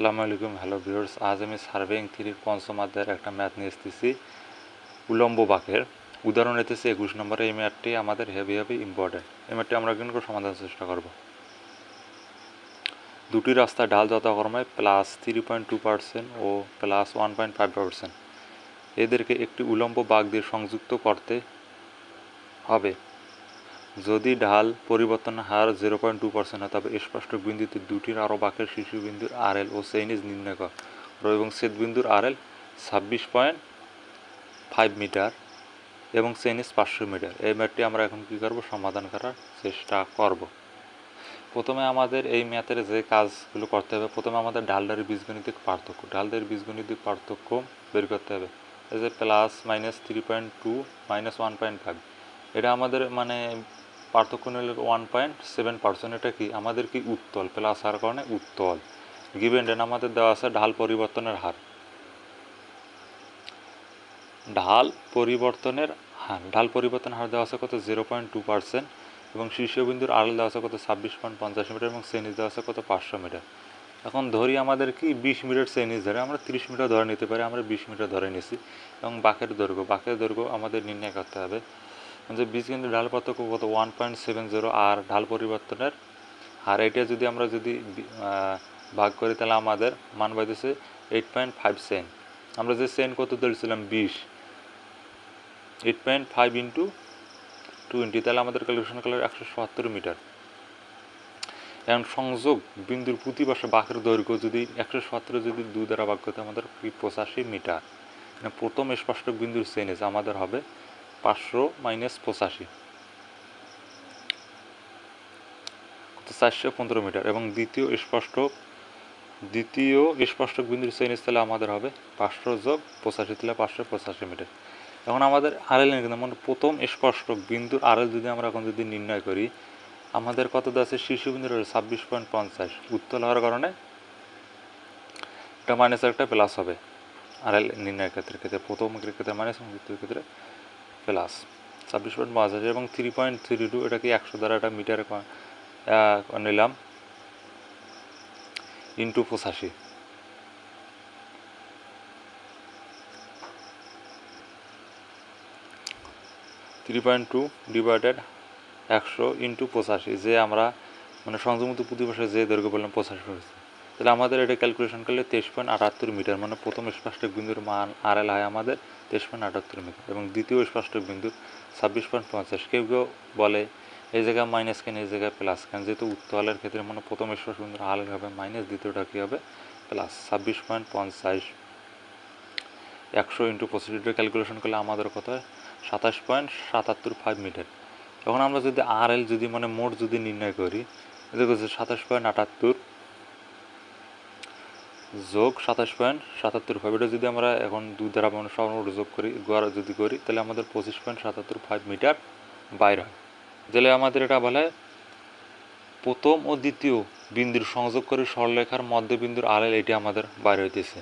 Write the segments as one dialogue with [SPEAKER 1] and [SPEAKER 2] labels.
[SPEAKER 1] আসসালামু আলাইকুম, hello viewers, আজ আমি সার্ভেইং থ্রির পঞ্চম অধ্যায়ের একটা ম্যাথ নিয়ে এসেছি, উলম্ব বাঁকের। উদাহরণ এতেছে একুশ নম্বরে এই ম্যাথটি আমাদের হেভি হেভি ইম্পর্টেন্ট এই ম্যাথটি আমরা কিন্তু সমাধানের চেষ্টা করব। দুটি রাস্তা ঢাল যথাক্রমে plus three point two percent ও plus one point five percent এদেরকে একটি উলম্ব বাঁক দিয়ে সংযুক্ত করতে হবে। যদি ঢাল পরিবর্তনের হার জিরো পয়েন্ট টু পার্সেন্ট হয়, তবে স্পষ্ট বিন্দুতে দুটির আরও বাঁকের শিশুবিন্দুর আর এল ও সেইনিজ নির্ণয় কর এবং আর এল ছাব্বিশ পয়েন্ট ফাইভ মিটার এবং সেইনিজ পাঁচশো মিটার। এই ম্যাথটি আমরা এখন কি করব? সমাধান করার চেষ্টা করব। প্রথমে আমাদের এই ম্যাথের যে কাজগুলো করতে হবে, প্রথমে আমাদের ঢালদারি বীজগণিতিক পার্থক্য। ঢালদারি বীজগণিতিক পার্থক্য বের করতে হবে। এই যে plus minus three point two minus one point five এটা আমাদের মানে পার্থক্য নিলে ওয়ান পয়েন্ট সেভেন পার্সেন্ট এটা কি? আমাদের কি উত্তল? প্লাস হওয়ার কারণে উত্তল। গিভেন ডেন আমাদের দেওয়া আছে ঢাল পরিবর্তনের হার। ঢাল পরিবর্তনের হার। ঢাল পরিবর্তনের হার দেওয়া আছে কত? জিরো পয়েন্ট টু পার্সেন্ট এবং শীর্ষবিন্দুর আড়াল দেওয়া আছে কত? ছাব্বিশ পয়েন্ট পঞ্চাশ মিটার এবং সেনিজ দেওয়া আছে কত? পাঁচশো মিটার। এখন ধরি আমাদের কি? বিশ মিটার সেনিজ ধরে আমরা তিরিশ মিটার ধরে নিতে পারি, আমরা বিশ মিটার ধরে নিছি এবং বাঁকের দৈর্ঘ্য। বাঁকের দৈর্ঘ্য আমাদের নির্ণয় করতে হবে। যে বীজ কিন্তু ঢাল পার্থক্য কত? ওয়ান পয়েন্ট সেভেন জিরো আর ঢাল পরিবর্তনের আর এটা যদি আমরা যদি ভাগ করি তাহলে আমাদের মান পাইতেছে এইট পয়েন্ট ফাইভ সেন আমরা যে সেন কত ধরেছিলাম? বিশ। Eight point five into twenty তাহলে আমাদের ক্যালকুলেশন কালার একশো সত্তর মিটার। এখন সংযোগ, বিন্দুর প্রতি পাশে বাঁকের দৈর্ঘ্য যদি একশো সতেরো যদি দুই দ্বারা ভাগ করতে আমাদের পঁচাশি মিটার। প্রথম স্পষ্ট বিন্দুর সেনেজ আমাদের হবে পাঁচশো মাইনাস পঁচাশি। চারশো পনেরো মিটার। এবং দ্বিতীয় স্পষ্ট দ্বিতীয় স্পষ্ট বিন্দুর শ্রেণি তাহলে আমাদের হবে পাঁচশো যোগ পঁচাশি, তাহলে পাঁচশো পঁচাশি মিটার। এখন আমাদের আরএল মানে প্রথম স্পষ্ট বিন্দুর আরএল যদি আমরা এখন যদি নির্ণয় করি, আমাদের কত আছে? শীর্ষবিন্দুর ছাব্বিশ পয়েন্ট পঞ্চাশ। উত্তল হওয়ার কারণে এটা মাইনাস একটা প্লাস হবে। আরএল নির্ণয়ের ক্ষেত্রে ক্ষেত্রে প্রথম ক্ষেত্রে মাইনাস দ্বিতীয় ক্ষেত্রে প্লাস ছাব্বিশ পয়েন্ট পাঁচ হাজার এবং থ্রি পয়েন্ট থ্রি টু এটা কি একশো দ্বারা একটা মিটারে নিলাম? ইন্টু পঁচাশি। থ্রি পয়েন্ট টু ডিভাইডেড একশো ইন্টু পঁচাশি, যে আমরা মানে সংযুক্ত প্রতিপাশে যে দৈর্ঘ্য বললাম, পঁচাশি হয়েছে। তাহলে আমাদের এটা ক্যালকুলেশন করলে তেইশ পয়েন্ট আটাত্তর মিটার মানে প্রথম স্পাষ্টিক বিন্দুর মান আর এল হয় আমাদের তেইশ পয়েন্ট আটাত্তর মিটার এবং দ্বিতীয় স্পাষ্টিক বিন্দু ছাব্বিশ পয়েন্ট পঞ্চাশ। কেউ কেউ বলে, এই জায়গায় মাইনাস কেন, এই জায়গায় প্লাস কেন? যেহেতু উত্তলের ক্ষেত্রে মানে প্রথম স্পষ্ট বিন্দুর আল হবে মাইনাস দ্বিতীয়টা কী হবে? প্লাস ছাব্বিশ পয়েন্ট পঞ্চাশ। একশো ইন্টু পঁচিশটা ক্যালকুলেশন করলে আমাদের কত হয়? সাতাশ পয়েন্ট সাতাত্তর ফাইভ মিটার। এখন আমরা যদি আর এল যদি মানে মোট যদি নির্ণয় করি, দেখো সাতাশ পয়েন্ট আটাত্তর যোগ সাতাশ পয়েন্ট সাতাত্তর ফাইভ এটা যদি আমরা এখন দুই দ্বারা মানে সর্বমোট যোগ করি গড় যদি করি, তাহলে আমাদের পঁচিশ পয়েন্ট সাতাত্তর ফাইভ মিটার বাইর হয়। তাহলে আমাদের এটা বলে, প্রথম ও দ্বিতীয় বিন্দুর সংযোগ করে সরলরেখার মধ্যবিন্দুর আলেল এটি আমাদের বাইর হইতেছে।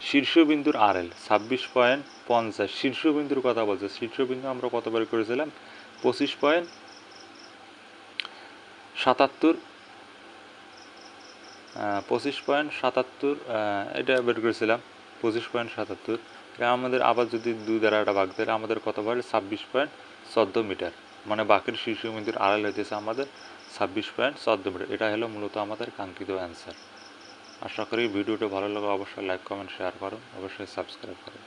[SPEAKER 1] শীর্ষবিন্দুর আরএল ছাব্বিশ পয়েন্ট পঞ্চাশ। শীর্ষবিন্দুর কথা বলছে, শীর্ষবিন্দু আমরা কত বের করেছিলাম? পঁচিশ পয়েন্ট সাতাত্তর পঁচিশ পয়েন্ট সাতাত্তর এটা বের করেছিলাম, পঁচিশ পয়েন্ট সাতাত্তর। আমাদের আবার যদি দুই একটা ভাগ দেয়, আমাদের কত বাড়ে? ছাব্বিশ পয়েন্ট চোদ্দ মিটার। মানে বাকির শীর্ষবিন্দুর আড়াল হইতেছে আমাদের ছাব্বিশ পয়েন্ট চোদ্দ মিটার। এটা হলো মূলত আমাদের কাঙ্ক্ষিত অ্যান্সার আশা করি ভিডিওটা ভালো লাগে অবশ্যই লাইক কমেন্ট শেয়ার করুন অবশ্যই সাবস্ক্রাইব করুন